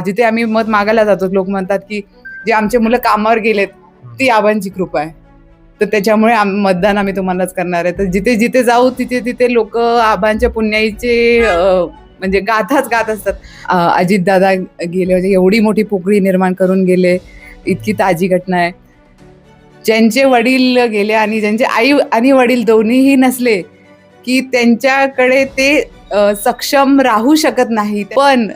जिथे आम्ही मत मागायला जातो लोक म्हणतात की जे आमचे मुलं कामावर गेलेत ती आबांची कृपा आहे. तर त्याच्यामुळे मतदान आम्ही तुम्हालाच करणार आहे. तर जिथे जिथे जाऊ तिथे तिथे लोक आबांच्या पुण्याईचे म्हणजे गाथाच गात असतात. अजित दादा गेले म्हणजे एवढी मोठी पोकळी निर्माण करून गेले इतकी ताजी घटना आहे. ज्यांचे वडील गेले आणि ज्यांचे आई आणि वडील दोन्हीही नसले की त्यांच्याकडे ते सक्षम राहू शकत नाहीत पण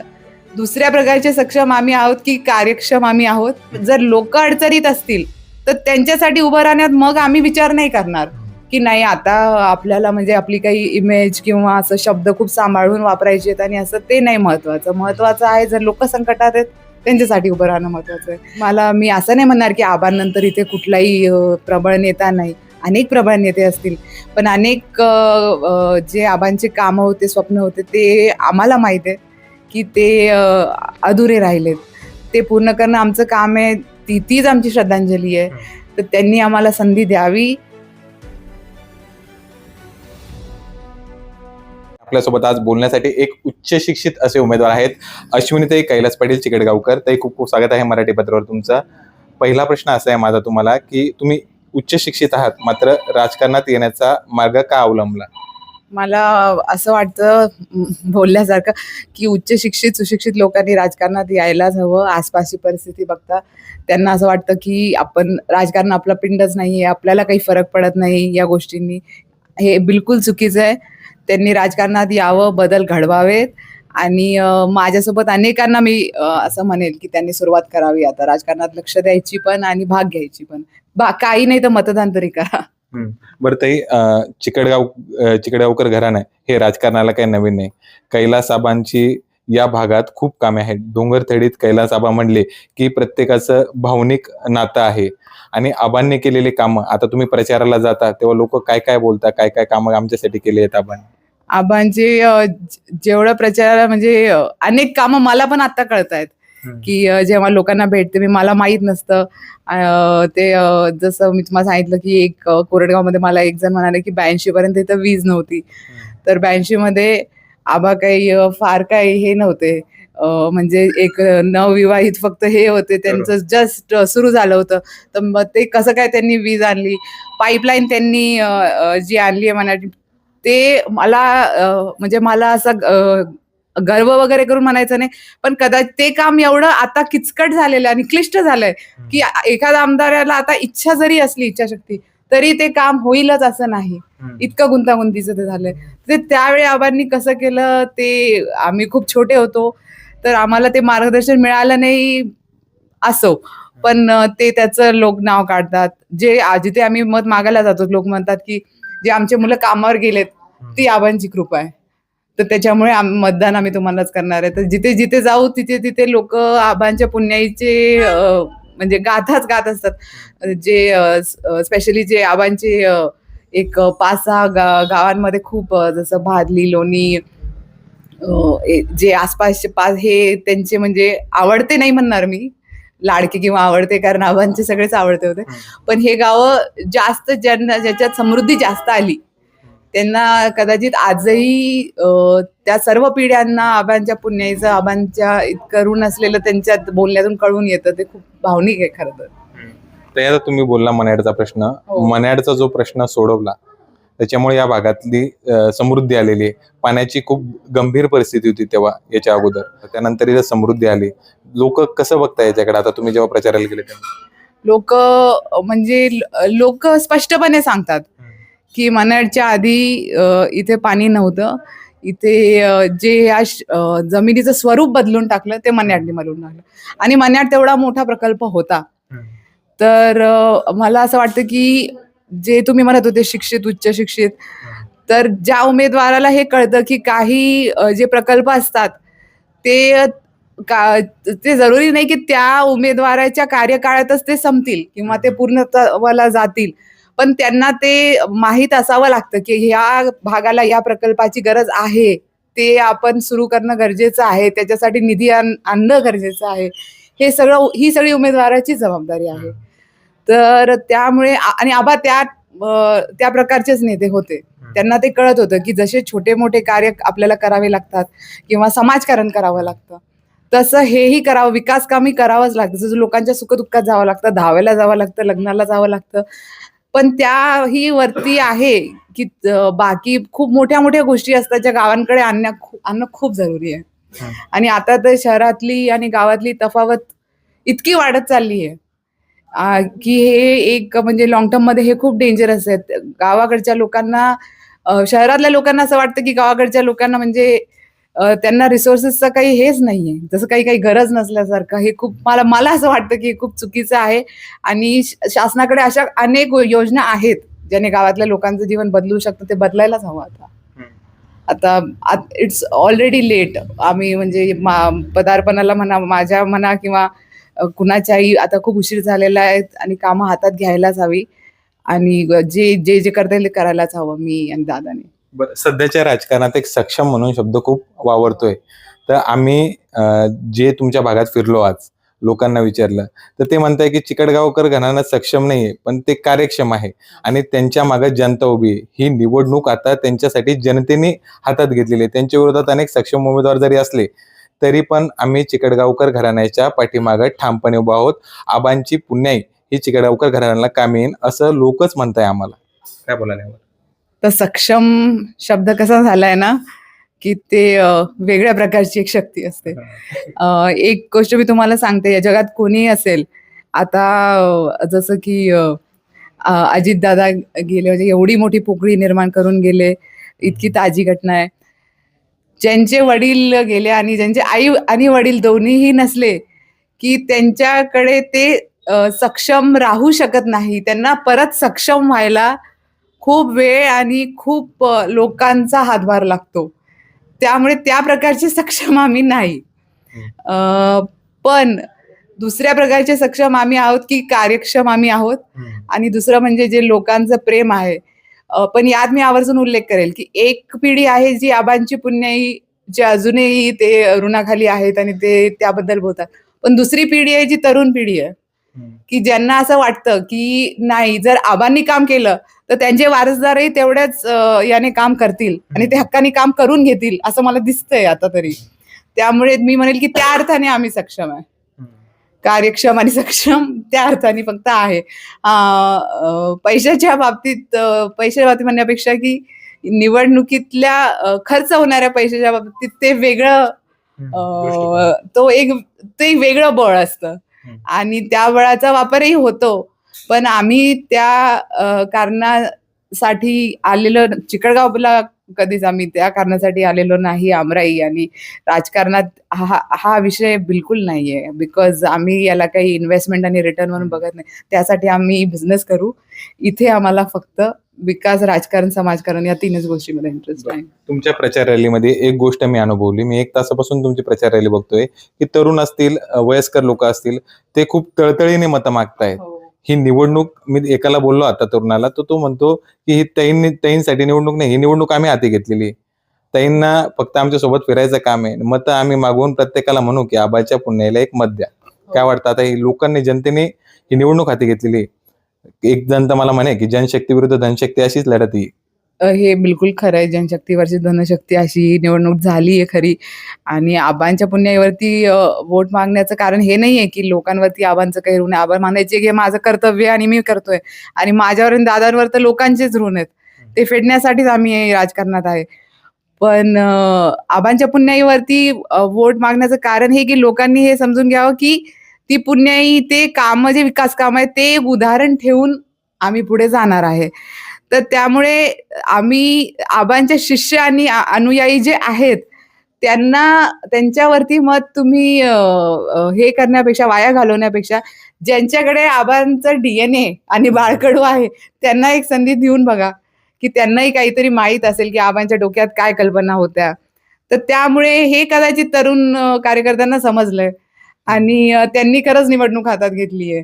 दुसऱ्या प्रकारचे सक्षम आम्ही आहोत की कार्यक्षम आम्ही आहोत. जर लोक अडचणीत असतील तर त्यांच्यासाठी उभं राहण्यात मग आम्ही विचार नाही करणार. की नाही आता आपल्याला म्हणजे आपली काही इमेज किंवा असं शब्द खूप सांभाळून वापरायचे आहेत आणि असं ते नाही महत्वाचं महत्वाचं आहे जर लोक संकटात आहेत त्यांच्यासाठी उभं राहणं महत्वाचं आहे. मला मी असं नाही म्हणणार की आबांनंतर इथे कुठलाही प्रबळ नेता नाही. अनेक प्रबळ नेते असतील. पण अनेक जे आबांचे कामं होते स्वप्न होते ते आम्हाला माहीत आहे. की ते अधुरे राहिलेत. ते पूर्ण करणं आमचं काम आहे. ती तीच आमची श्रद्धांजली आहे. तर त्यांनी आम्हाला संधी द्यावी. आपल्यासोबत आज बोलण्यासाठी एक उच्च शिक्षित असे उमेदवार आहेत. अश्विनीताई कैलास पाटील चिकटगावकर ताई खूप खूप स्वागत आहे मराठी पत्रावर तुमचं. पहिला प्रश्न असा आहे माझा तुम्हाला की तुम्ही उच्च शिक्षित आहात मात्र राजकारणात येण्याचा मार्ग का अवलंबला? मला असं वाटतं बोलल्यासारखं की उच्च शिक्षित सुशिक्षित लोकांनी राजकारणात यायलाच हवं. आसपासची परिस्थिती बघता त्यांना असं वाटतं की आपण राजकारण आपला पिंडच नाही आहे आपल्याला काही फरक पडत नाही या गोष्टींनी. हे बिलकुल चुकीचं आहे. त्यांनी राजकारणात यावं बदल घडवावेत. आणि माझ्यासोबत अनेकांना मी असं म्हणेल की त्यांनी सुरुवात करावी. आता राजकारणात लक्ष द्यायची पण आणि भाग घ्यायची पण. बा काही नाही तर मतदान तरी करा. बरं ताई चिकडगाव चिकडगावकर घराणं हे राजकारणाला काही नवीन नाही. कैलासाबांची या भागात खूप कामे आहेत. डोंगरथडीत कैलासाबा म्हणले की प्रत्येकाचं भावनिक नातं आहे. आणि आबांनी केलेली कामं. आता तुम्ही प्रचाराला जाता तेव्हा लोक काय काय बोलता काय काय कामं आमच्यासाठी केली आहेत आबांनी आबांचे जेवढं प्रचार म्हणजे अनेक कामं मला पण आता कळत आहेत की जेव्हा लोकांना भेटते मी मला माहीत नसतं. ते जसं मी तुम्हाला सांगितलं की एक कोरडगावमध्ये मला एक जण म्हणाले की ब्याऐंशी पर्यंत इथं वीज नव्हती. तर ब्याऐंशी मध्ये आबा काही फार काही हे नव्हते. म्हणजे एक नवविवाहित फक्त हे होते. त्यांचं जस्ट सुरू झालं होतं. तर मग ते कसं काय त्यांनी वीज आणली? पाईपलाईन त्यांनी जी आणली आहे म्हणा ते मला म्हणजे मला असं गर्व वगैरे करून म्हणायचं नाही. पण कदाचित ते काम एवढं आता किचकट झालेलं आणि क्लिष्ट झालंय की एखाद्या आमदाराला आता इच्छा जरी असली इच्छाशक्ती तरी ते काम होईलच असं नाही. इतकं गुंतागुंतीचं ते झालंय. ते त्यावेळी आबांनी कसं केलं ते आम्ही खूप छोटे होतो तर आम्हाला ते मार्गदर्शन मिळालं नाही असो. पण ते त्याचं लोक नाव काढतात. जे जिथे आम्ही मत मागायला जातो लोक म्हणतात की जे आमचे मुलं कामावर गेलेत ती आबांची कृपा आहे. तर त्याच्यामुळे आम- मतदान आम्ही तुम्हालाच करणार आहे. तर जिथे जिथे जाऊ तिथे तिथे लोक आबांच्या पुण्याईचे म्हणजे गाथाच गात असतात. जे स्पेशली जे आबांचे एक पाच सहा गा गावांमध्ये खूप जसं भादली लोणी जे आसपासचे पाच हे त्यांचे म्हणजे आवडते नाही म्हणणार मी. लाडके किंवा आवडते कारण आबांचे सगळेच आवडते होते. पण हे गावं जास्त ज्यांना ज्याच्यात समृद्धी जास्त आली त्यांना कदाचित आजही त्या सर्व पिढ्यांना आबांच्या पुण्याईचं आबांच्या इतकं ऋण असलेलं त्यांच्यात बोलण्यातून कळून येतं. ते खूप भावनिक आहे खरं तर. ते आता तुम्ही बोलला मन्याडचा प्रश्न. हो. मन्याडचा जो प्रश्न सोडवला त्याच्यामुळे या भागातली समृद्धी आलेली आहे. पाण्याची खूप गंभीर परिस्थिती होती तेव्हा याच्या अगोदर. त्यानंतर इथं समृद्धी आली. लोक कसं बघताय याच्याकडे? आता तुम्ही जेव्हा प्रचाराला गेले तेव्हा. लोक म्हणजे लोक स्पष्टपणे सांगतात. की मनाडच्या आधी इथे पाणी नव्हतं. इथे जे या जमिनीचं स्वरूप बदलून टाकलं ते मन्याडने बदलून टाकलं. आणि मन्याड तेवढा मोठा प्रकल्प होता. तर मला असं वाटतं की जे तुम्ही म्हणत होते शिक्षित उच्च शिक्षित तर ज्या उमेदवाराला हे कळतं की काही जे प्रकल्प असतात ते का ते जरुरी नाही की त्या उमेदवाराच्या कार्यकाळातच ते संपतील किंवा ते पूर्णत्वाला जातील. पण त्यांना ते माहीत असावं लागतं की ह्या भागाला या प्रकल्पाची गरज आहे. ते आपण सुरू करणं गरजेचं आहे. त्याच्यासाठी निधी आण- आणणं गरजेचं आहे. हे सगळं ही सगळी उमेदवाराची जबाबदारी आहे. तर त्यामुळे आणि आबा त्या त्या प्रकारचेच नेते होते. त्यांना ते कळत होतं की जसे छोटे मोठे कार्य आपल्याला करावे लागतात किंवा समाजकारण करावं लागतं तसं हेही करावं विकास कामही करावंच लागतं. जसं लोकांच्या सुखदुःखात जावं लागतं धावायला जावं लागतं लग्नाला जावं लागतं. पण त्याही वरती आहे की बाकी खूप मोठ्या मोठ्या गोष्टी असतात ज्या गावांकडे आणण्या आणणं खूप जरुरी आहे. हं. आणि आता तर शहरातली आणि गावातली तफावत इतकी वाढत चालली आहे. की हे एक म्हणजे लॉंग टर्ममध्ये हे खूप डेंजरस आहे. गावाकडच्या लोकांना शहरातल्या लोकांना असं वाटतं की गावाकडच्या लोकांना म्हणजे त्यांना रिसोर्सेसचं काही हेच नाहीये. जसं काही काही गरज नसल्यासारखं. हे खूप मला मला असं वाटतं की हे खूप चुकीचं आहे. आणि शासनाकडे अशा अनेक योजना आहेत ज्याने गावातल्या लोकांचं जीवन बदलू शकतं. ते बदलायलाच हवं आता. आता इट्स ऑलरेडी लेट आम्ही म्हणजे मा- पदार्पणाला म्हणा माझ्या म्हणा किंवा कुणाच्याही आता खूप उशीर झालेला आहे आणि कामं हातात घ्यायलाच हवी. आणि जे जे जे करता येईल ते करायलाच हवं मी आणि दादाने. सध्याच्या राजकारणात एक सक्षम म्हणून शब्द खूप वावरतोय. तर आम्ही जे तुमच्या भागात फिरलो आज लोकांना विचारलं तर ते म्हणताय की चिकडगावकर घराणं सक्षम नाहीये पण ते कार्यक्षम आहे. आणि त्यांच्या मागे जनता उभी आहे. ही निवडणूक आता त्यांच्यासाठी जनतेने हातात घेतलेली आहे. त्यांच्या विरोधात अनेक सक्षम उमेदवार जरी असले तरी पण आम्ही चिकडगावकर घराण्याच्या पाठीमागे ठामपणे उभा आहोत. आबांची पुण्याई ही चिकडगावकर घराण्याला काम येईन असं लोकच म्हणताय आम्हाला. काय बोलायला तर सक्षम शब्द कसा झालाय ना की ते वेगळ्या प्रकारची एक शक्ती असते. एक गोष्ट मी तुम्हाला सांगते या जगात कोणीही असेल आता जसं की अजित दादा गेले म्हणजे एवढी मोठी पोकळी निर्माण करून गेले इतकी ताजी घटना आहे. ज्यांचे वडील गेले आणि ज्यांचे आई आणि वडील दोन्हीही नसले की त्यांच्याकडे ते सक्षम राहू शकत नाही त्यांना परत सक्षम व्हायला खूप वेळ आणि खूप लोकांचा हातभार लागतो. त्यामुळे त्या प्रकारचे सक्षम आम्ही नाही. पण दुसऱ्या प्रकारचे सक्षम आम्ही आहोत की कार्यक्षम आम्ही आहोत. आणि दुसरं म्हणजे जे लोकांचं प्रेम आहे पण यात मी आवर्जून उल्लेख करेल की एक पिढी आहे जी आबांची पुण्याई जे अजूनही ते ऋणाखाली आहेत आणि ते त्याबद्दल बोलतात. पण दुसरी पिढी आहे जी तरुण पिढी आहे. की ज्यांना असं वाटतं की नाही जर आबांनी काम केलं तर त्यांचे वारसदारही तेवढ्याच याने काम करतील आणि ते हक्काने काम करून घेतील असं मला दिसतंय आता तरी. त्यामुळे मी म्हणेल की त्या अर्थाने आम्ही सक्षम आहे. कार्यक्षम आणि सक्षम त्या अर्थाने फक्त आहे. पैशाच्या बाबतीत पैशाच्या बाबतीत म्हणण्यापेक्षा की निवडणुकीतल्या खर्च होणाऱ्या पैशाच्या बाबतीत ते वेगळं तो एक ते वेगळं बळ असतं. आणि त्या बळाचा वापरही होतो. पण आम्ही त्या कारणासाठी आलेलो चिकळगावला कधीच आम्ही त्या कारणासाठी आलेलो नाही आमराई आणि राजकारणात हा हा विषय बिलकुल नाहीये. बिकॉज आम्ही याला काही इन्व्हेस्टमेंट आणि रिटर्न म्हणून बघत नाही. त्यासाठी आम्ही बिझनेस करू. इथे आम्हाला फक्त विकास राजकारण समाजकारण या तीनच गोष्टीमध्ये इंटरेस्ट आहे. तुमच्या प्रचार रॅलीमध्ये एक गोष्ट मी अनुभवली. मी एक तासापासून तुमची प्रचार रॅली बघतोय की तरुण असतील वयस्कर लोक असतील ते खूप तळतळीने मतं मागतायत. ही निवडणूक मी एकाला बोललो आता तरुणाला तर तो म्हणतो की ही तैन तैनसाठी निवडणूक नाही ही निवडणूक आम्ही हाती घेतलेली तैंना फक्त आमच्यासोबत फिरायचं काम आहे. मतं आम्ही मागवून प्रत्येकाला म्हणू की आबाच्या पुण्याला एक मत द्या. काय वाटतं? आता ही लोकांनी जनतेने ही निवडणूक हाती घेतलेली एक जनता मला म्हणे की जनशक्ती विरुद्ध धनशक्ती अशीच लढत ही हे बिलकुल खरं आहे. जनशक्तीवरची धनशक्ती अशी निवडणूक झाली आहे खरी. आणि आबांच्या पुण्याईवरती वोट मागण्याचं कारण हे नाही आहे की लोकांवरती आबांचं काही ऋण आहे. मानायचे की हे माझं कर्तव्य आहे आणि मी करतोय. आणि माझ्यावर आणि दादांवर तर लोकांचेच ऋण आहेत. ते फेडण्यासाठीच आम्ही राजकारणात आहे. पण आबांच्या पुण्याईवरती वोट मागण्याचं कारण हे की लोकांनी हे समजून घ्यावं की ती पुण्याई ते काम जे विकास काम आहे ते एक उदाहरण ठेवून आम्ही पुढे जाणार आहे. तर त्यामुळे आम्ही आबांचे शिष्य आणि अनुयायी जे आहेत त्यांना त्यांच्यावरती मत तुम्ही हे करण्यापेक्षा वाया घालवण्यापेक्षा ज्यांच्याकडे आबांचं डीएनए आणि बाळकडू आहे त्यांना एक संधी देऊन बघा की त्यांनाही काहीतरी माहीत असेल की आबांच्या डोक्यात काय कल्पना होत्या. तर त्यामुळे हे कदाचित तरुण कार्यकर्त्यांना समजलंय. आणि त्यांनी खरंच निवडणूक हातात घेतली आहे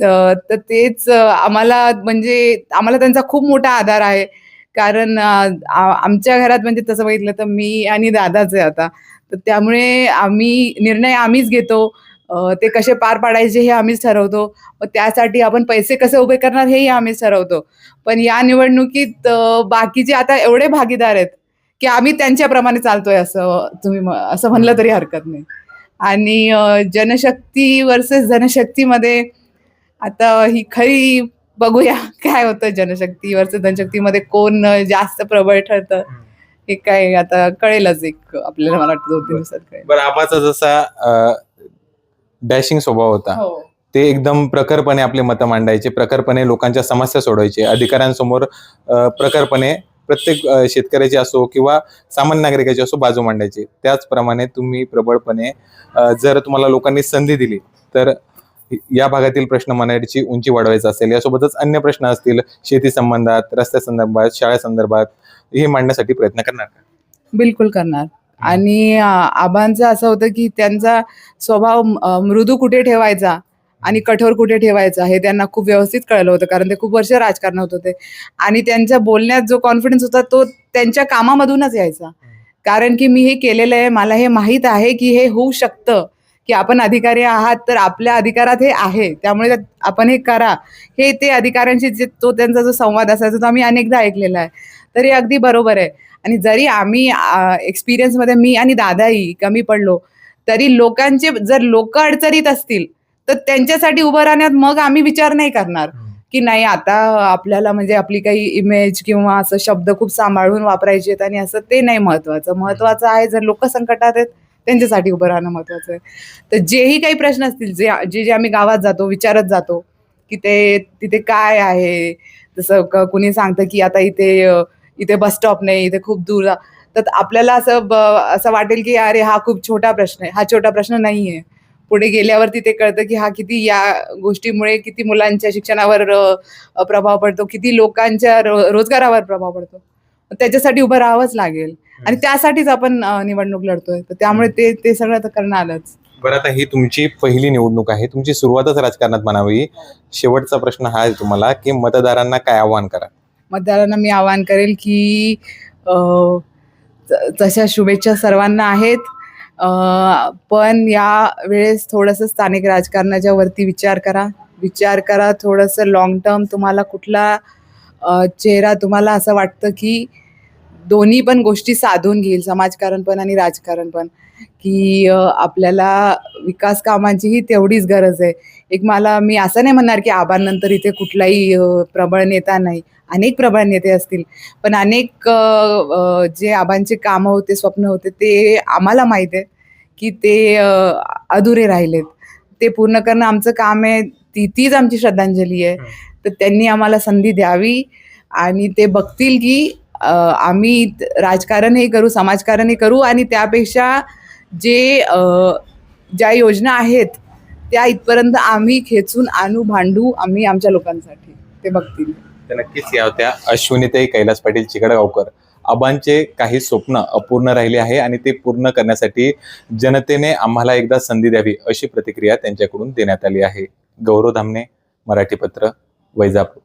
तर तेच आम्हाला म्हणजे आम्हाला त्यांचा खूप मोठा आधार आहे. कारण आमच्या घरात म्हणजे तसं बघितलं तर मी आणि दादाच आहे आता. तर त्यामुळे आम्ही निर्णय आम्हीच घेतो. ते कसे पार पाडायचे हे आम्हीच ठरवतो. त्यासाठी आपण पैसे कसे उभे करणार हेही आम्हीच ठरवतो. पण या निवडणुकीत बाकीचे आता एवढे भागीदार आहेत की आम्ही त्यांच्याप्रमाणे चालतोय असं तुम्ही असं म्हणलं तरी हरकत नाही. आणि जनशक्ती वर्सेस जनशक्तीमध्ये आता ही खरी बघूया काय होतं जनशक्ती वर्सेस जनशक्तीमध्ये कोण जास्त प्रबळ ठरतं हे काय आता कळेलच एक आपल्याला मला वाटतं दोन तीन दिवसात कळेल बरं आबाचा जसा डॅशिंग स्वभाव होता हो. ते एकदम प्रखरपणे आपले मतं मांडायचे प्रखरपणे लोकांच्या समस्या सोडवायचे अधिकाऱ्यांसमोर प्रखरपणे प्रत्येक शेतकऱ्याची असो किंवा सामान्य नागरिकाची असो बाजू मांडायची. त्याचप्रमाणे तुम्ही प्रबळपणे जर तुम्हाला लोकांनी संधी दिली तर या भागातील प्रश्न मांडण्याची उंची वाढवायचा असेल यासोबतच अन्य प्रश्न असतील शेती संबंधात रस्त्या संदर्भात शाळा संदर्भात हे मांडण्यासाठी प्रयत्न करणार का? बिलकुल करणार. आणि आबांचं असं होतं की त्यांचा स्वभाव मृदू कुठे ठेवायचा आणि कठोर कुठे ठेवायचा हे त्यांना खूप व्यवस्थित कळलं होतं कारण ते खूप वर्ष राजकारणात होते आणि त्यांच्या बोलण्यात जो कॉन्फिडन्स होता तो त्यांच्या कामामधूनच यायचा. कारण की मी हे केलेलं आहे मला हे माहीत आहे की हे होऊ शकतं. की आपण अधिकारी आहात तर आपल्या अधिकारात हे आहे. त्यामुळे आपण हे करा. हे ते अधिकाऱ्यांशी जे तो त्यांचा जो संवाद असायचा तो आम्ही अनेकदा ऐकलेला आहे. तर हे अगदी बरोबर आहे. आणि जरी आम्ही एक्सपिरियन्समध्ये मी आणि दादाही कमी पडलो तरी लोकांचे जर लोक अडचणीत असतील तर त्यांच्यासाठी उभं राहण्यात मग आम्ही विचार नाही करणार. की नाही आता आपल्याला म्हणजे आपली काही इमेज किंवा असं शब्द खूप सांभाळून वापरायचे आहेत आणि असं ते नाही महत्वाचं. महत्वाचं आहे जर लोक संकटात आहेत त्यांच्यासाठी उभं राहणं महत्वाचं आहे. तर जेही काही प्रश्न असतील जे जे जे आम्ही गावात जातो विचारत जातो की ते तिथे काय आहे? जसं क- कुणी सांगतं की आता इथे इथे बस स्टॉप नाही इथे खूप दूर. तर आपल्याला असं ब- असं वाटेल की अरे हा खूप छोटा प्रश्न आहे. हा छोटा प्रश्न नाही आहे पुढे गेल्यावरती ते कळतं की हा किती या गोष्टीमुळे किती मुलांच्या शिक्षणावर प्रभाव पडतो किती लोकांच्या रो- रोजगारावर प्रभाव पडतो. त्याच्यासाठी उभं राहावंच लागेल. आणि त्यासाठीच आपण निवडणूक लढतोय. तर त्यामुळे ते ते सगळं तर करणं आलंच. बरं आता ही तुमची पहिली निवडणूक आहे. तुमची सुरुवातच राजकारणात म्हणावी. शेवटचा प्रश्न हा आहे तुम्हाला की मतदारांना काय आव्हान करा? मतदारांना मी आवाहन करेल की तशा शुभेच्छा सर्वांना आहेत पण या वेळेस थोडंसं स्थानिक राजकारणाच्या वरती विचार करा. विचार करा थोडंसं लॉंग टर्म तुम्हाला कुठला चेहरा तुम्हाला असं वाटतं की दोन्ही पण गोष्टी साधून घेईल समाजकारण पण आणि राजकारण पण की आपल्याला विकास कामांचीही तेवढीच गरज आहे. एक मला मी असं नाही म्हणणार की आबांनंतर इथे कुठलाही प्रबळ नेता नाही. अनेक प्रबळ नेते असतील. पण अनेक जे आबांचे कामं होते स्वप्न होते ते आम्हाला माहीत आहे की ते अधुरे राहिलेत. ते पूर्ण करणं आमचं काम आहे ती तीच आमची श्रद्धांजली आहे. तर त्यांनी आम्हाला संधी द्यावी आणि ते बघतील की आम्ही राजकारणही करू समाजकारणही करू आणि त्यापेक्षा जे ज्या योजना आहेत त्या इथपर्यंत आम्ही खेचून आणू भांडू आम्ही आमच्या लोकांसाठी. ते बघतील. नक्कीच या होत्या. अश्विनीताई कैलास पाटील चिकडगावकर आबांचे काही स्वप्न अपूर्ण राहिले आहे आणि ते पूर्ण करण्यासाठी जनतेने आम्हाला एकदा संधी द्यावी अशी प्रतिक्रिया त्यांच्याकडून देण्यात आली आहे. गौरव धामणे मराठी पत्र वैजापूर.